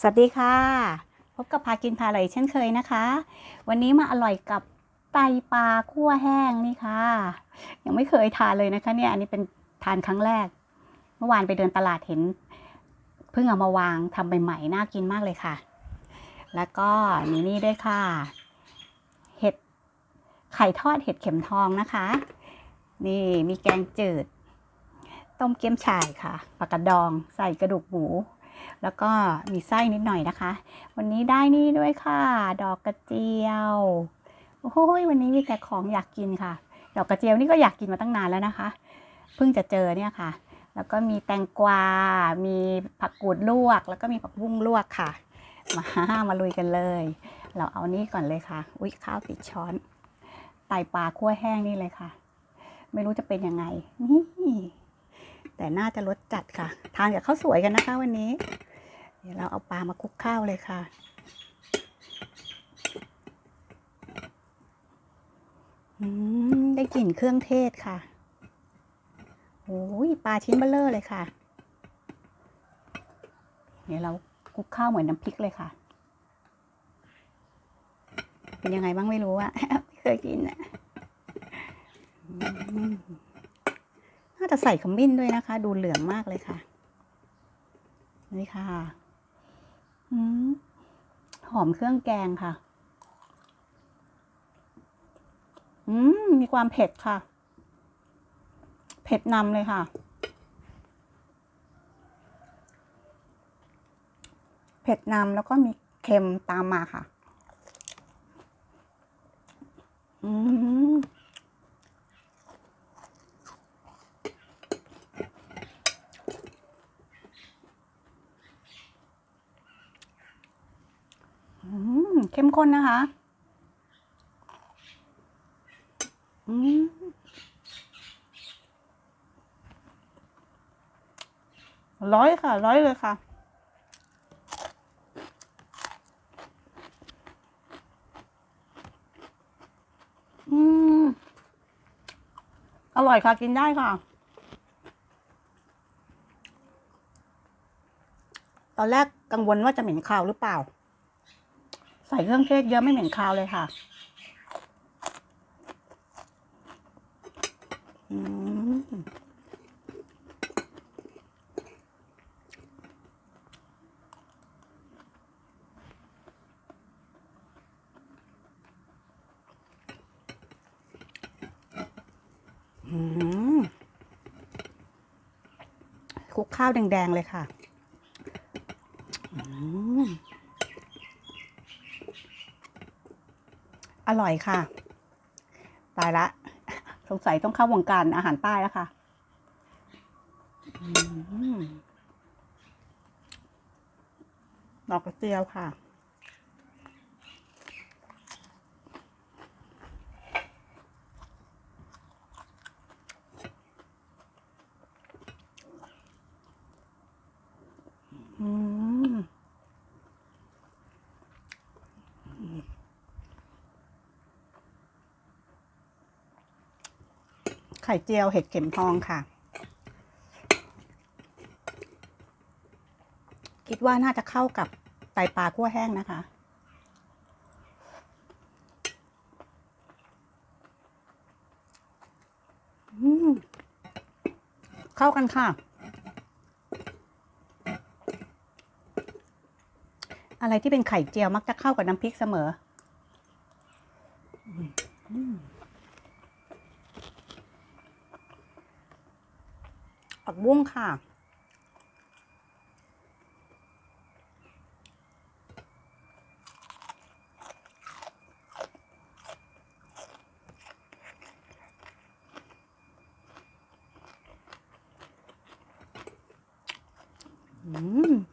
สวัสดีค่ะ พบกับพากินพาอร่อยเช่นเคยนะคะ วันนี้มาอร่อยกับไตปลาคั่วแห้งนี่ค่ะ ยังไม่เคยทานเลยนะคะเนี่ยอันนี้เป็นทานครั้งแรก เมื่อวานไปเดินตลาดเห็น เพิ่งเอามาวางทำใหม่ๆน่ากินมากเลยค่ะ แล้วก็มีนี่ด้วยค่ะ เห็ดไข่ทอดเห็ดเข็มทองนะคะ นี่มีแกงจืด ต้มเกี๊ยมฉ่ายค่ะปลากระดองใส่กระดูกหมู แล้วก็มีไส้นิดหน่อยนะคะ วันนี้ได้นี่ด้วยค่ะ ดอกกระเจียว โอ้โหวันนี้มีแต่ของอยากกินค่ะ ดอกกระเจียวนี่ก็อยากกินมาตั้งนานแล้วนะคะ เพิ่งจะเจอเนี่ยค่ะ แล้วก็มีแตงกวา มีผักกูดลวก แล้วก็มีผักบุ้งลวกค่ะ มามาลุยกันเลย เราเอานี่ก่อนเลยค่ะ อุ๊ยข้าวติดช้อน ไตปลาคั่วแห้งนี่เลยค่ะ ไม่รู้จะเป็นยังไงนี่ แต่น่าจะรสจัดค่ะ ทานกับข้าวสวยกันนะคะวันนี้ เดี๋ยวเราเอาปลามาคลุกข้าวเลยค่ะ ได้กลิ่นเครื่องเทศค่ะโอ้ยปลาชิ้นเบลเลอร์เลยค่ะ เดี๋ยวเราคลุกข้าวเหมือนน้ำพริกเลยค่ะ เป็นยังไงบ้างไม่รู้อะไม่เคยกินอะาจะใส่ขมิ้นด้วยนะคะ ดูเหลืองมากเลยค่ะนี่ค่ะหอมเครื่องแกงค่ะ อืมมีความเผ็ดค่ะ เผ็ดนำเลยค่ะ เผ็ดนำแล้วก็มีเค็มตามมาค่ะ อืม อืม เข้มข้นนะคะ อืมร้อยค่ะ ร้อยเลยค่ะ อืม อร่อยค่ะ กินได้ค่ะ ตอนแรกกังวลว่าจะเหม็นคาวหรือเปล่า ใส่เครื่องเทศเยอะไม่เหม็นคาวเลยค่ะอืมคลุกข้าวแดง ๆ เลยค่ะ อืม อ ร่อยค่ะ ตายละ สงสัยต้องเข้าวงการอาหารใต้แล้วค่ะอืมดอกกระเจียวค่ะ อืม ไข่เจียวเห็ดเข็มทองค่ะ คิดว่าน่าจะเข้ากับไตปลาคั่วแห้งนะคะอืมเข้ากันค่ะอะไรที่เป็นไข่เจียวมักจะเข้ากับน้ำพริกเสมอ อืม ผักบุ้งค่ะ อืม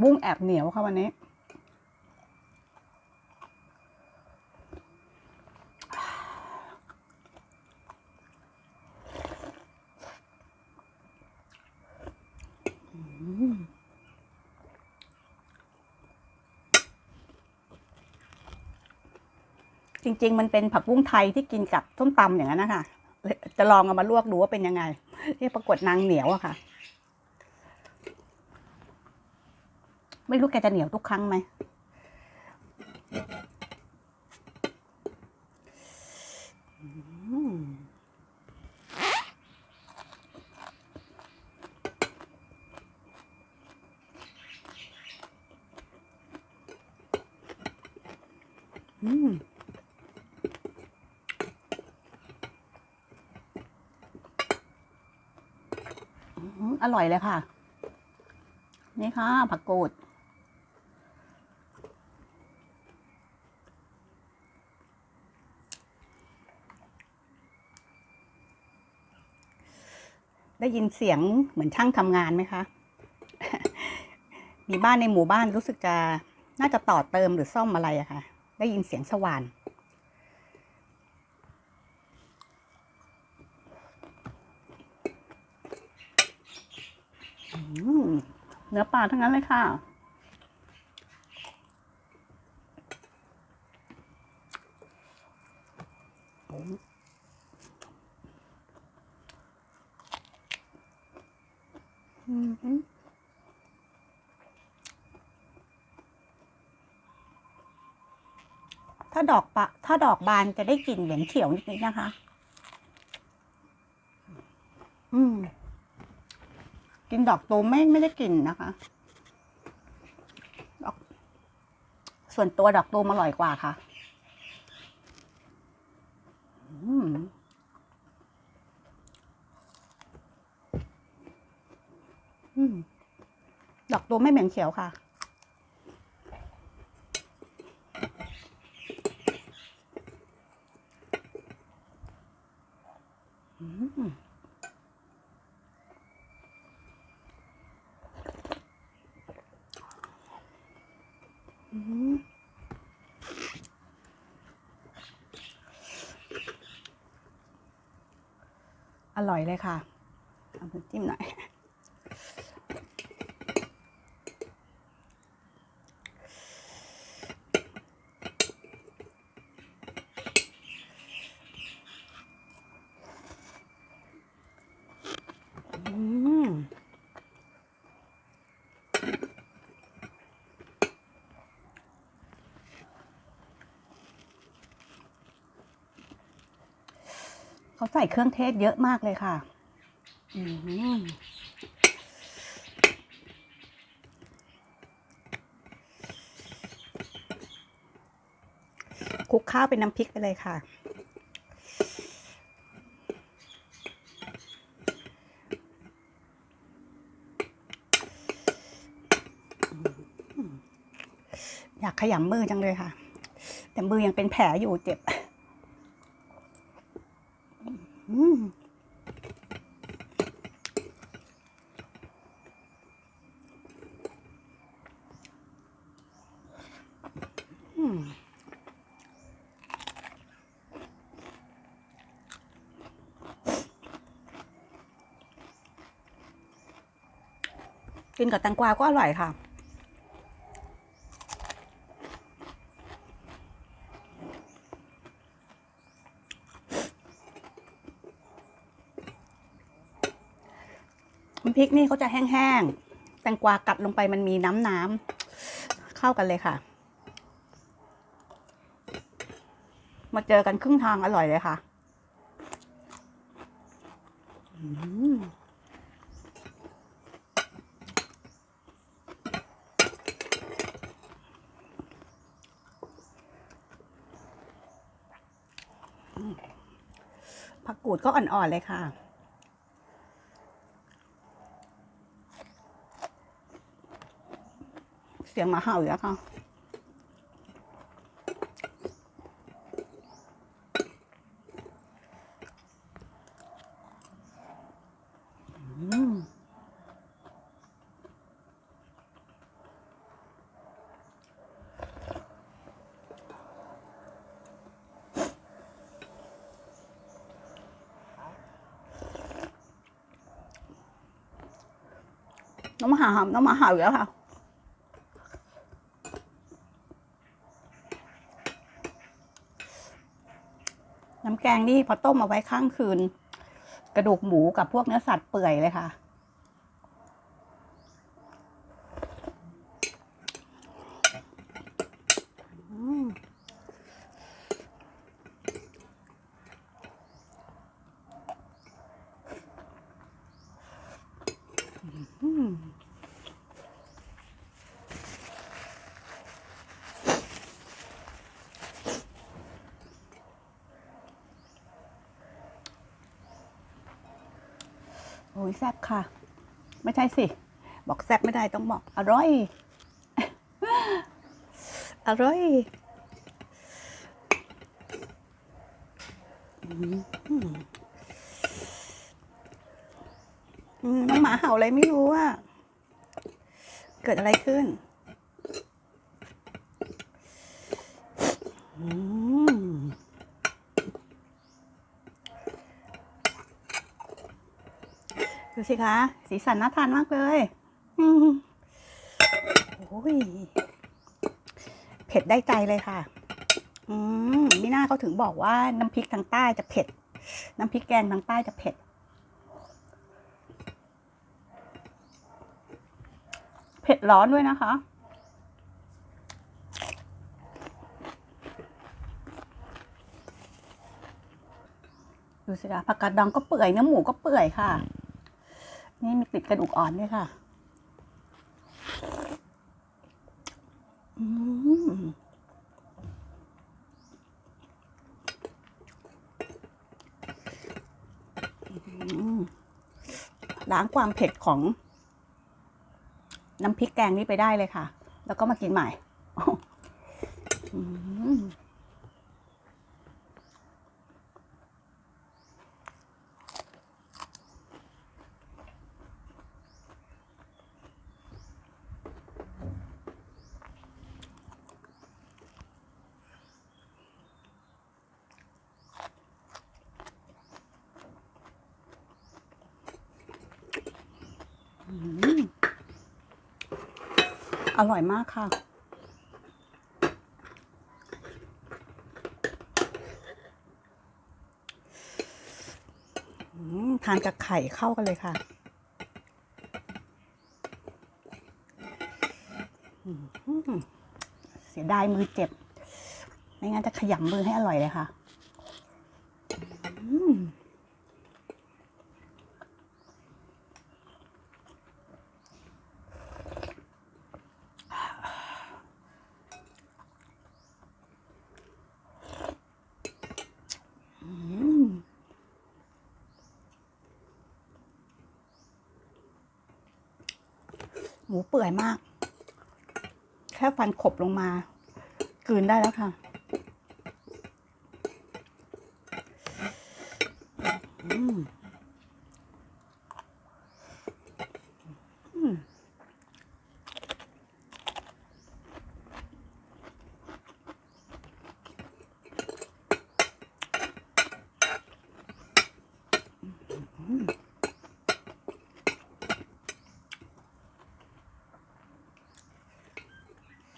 บุ้งแอบเหนียวค่ะวันนี้ จริง ๆ มันเป็นผักบุ้งไทยที่กินกับส้มตำอย่างนั้นนะคะ จะลองเอามาลวกดูว่าเป็นยังไง ที่ปรากฏนางเหนียวอะค่ะ ไม่รู้แกจะเหนียวทุกครั้งไหม อืมอืมอร่อยเลยค่ะ นี่ค่ะ ผักกูด ได้ยินเสียงเหมือนช่างทำงานไหมคะ มีบ้านในหมู่บ้านรู้สึกจะน่าจะต่อเติมหรือซ่อมอะไรอะค่ะ ได้ยินเสียงสว่านเนื้อปลาทั้งนั้นเลยค่ะ อืมถ้า ดอกปะ ถ้าดอกบานจะได้กลิ่นเหม็นเขียวนิดๆนะคะ อืมกินดอกตูมไม่ไม่ได้กลิ่นนะคะดอกส่วนตัวดอกตูมอร่อยกว่าค่ะ อืมอืมดอกตูมไม่เหม็นเขียวค่ะ อร่อยเลยค่ะ เอาจิ้มหน่อย อืม เขาใส่เครื่องเทศเยอะมากเลยค่ะคลุกข้าวเป็นน้ำพริกไปเลยค่ะ อยากขยำมือจังเลยค่ะ แต่มือยังเป็นแผลอยู่เจ็บ อืมอืม กินกับแตงกวาก็อร่อยค่ะ พริกนี่เขาจะแห้งๆ แตงกวากัดลงไปมันมีน้ำน้ำเข้ากันเลยค่ะ มาเจอกันครึ่งทางอร่อยเลยค่ะผักกูดก็อ่อนๆเลยค่ะ เสียงหมาเห่าอยู่แล้วค่ะ อืม น้องมาหาน้องมาหาอยู่แล้วค่ะน้ำแกงนี่พอต้มเอาไว้ข้างคืน กระดูกหมูกับพวกเนื้อสัตว์เปื่อยเลยค่ะ อืมอืม โอ้ยแซ่บค่ะ ไม่ใช่สิ บอกแซ่บไม่ได้ต้องบอก อร่อย อร่อยอืมอืม น้องหมาเห่าอะไรไม่รู้อะเกิดอะไรขึ้นดูสิคะ สีสันน่าทานมากเลยอืโอ้ย เผ็ดได้ใจเลยค่ะ อืมมิน่าเขาถึงบอกว่าน้ำพริกทางใต้จะเผ็ด น้ำพริกแกงทางใต้จะเผ็ด เผ็ดร้อนด้วยนะคะ ดูสิคะผักกาดดองก็เปื่อยเนื้อหมูก็เปื่อยค่ะ นี่มีติดกระดูกอ่อนด้วยค่ะล้างความเผ็ดของ น้ำพริกแกงนี้ไปได้เลยค่ะ แล้วก็มากินใหม่ อืม อร่อยมากค่ะ ทานกับไข่เข้ากันเลยค่ะเสียดายมือเจ็บ ไม่งั้นจะขยำมือให้อร่อยเลยค่ะ อืมอืมหมูเปื่อยมาก แค่ฟันขบลงมากลืนได้แล้วค่ะอืมอืม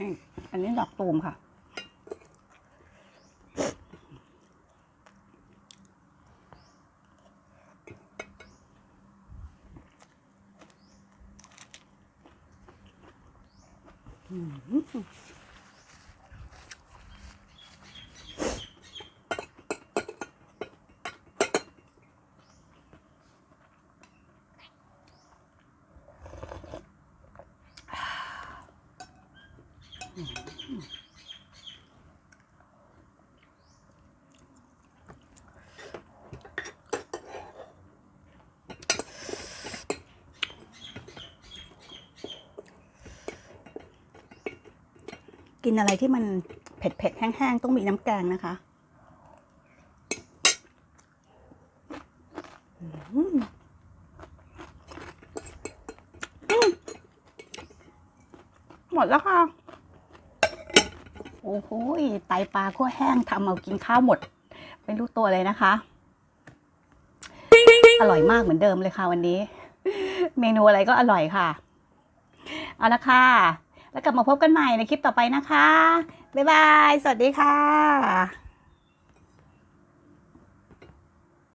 นี่อันนี้ดอกตูมค่ะ กินอะไรที่มันเผ็ดๆแห้งๆ ต้องมีน้ำแกงนะคะหมดแล้วค่ะ โอ้โหไตปลาคั่วแห้งทำเอากินข้าวหมด ไม่รู้ตัวเลยนะคะ อร่อยมากเหมือนเดิมเลยค่ะวันนี้ เมนูอะไรก็อร่อยค่ะ เอาละค่ะ แล้วกลับมาพบกันใหม่ในคลิปต่อไปนะคะ บ๊ายบาย สวัสดีค่ะ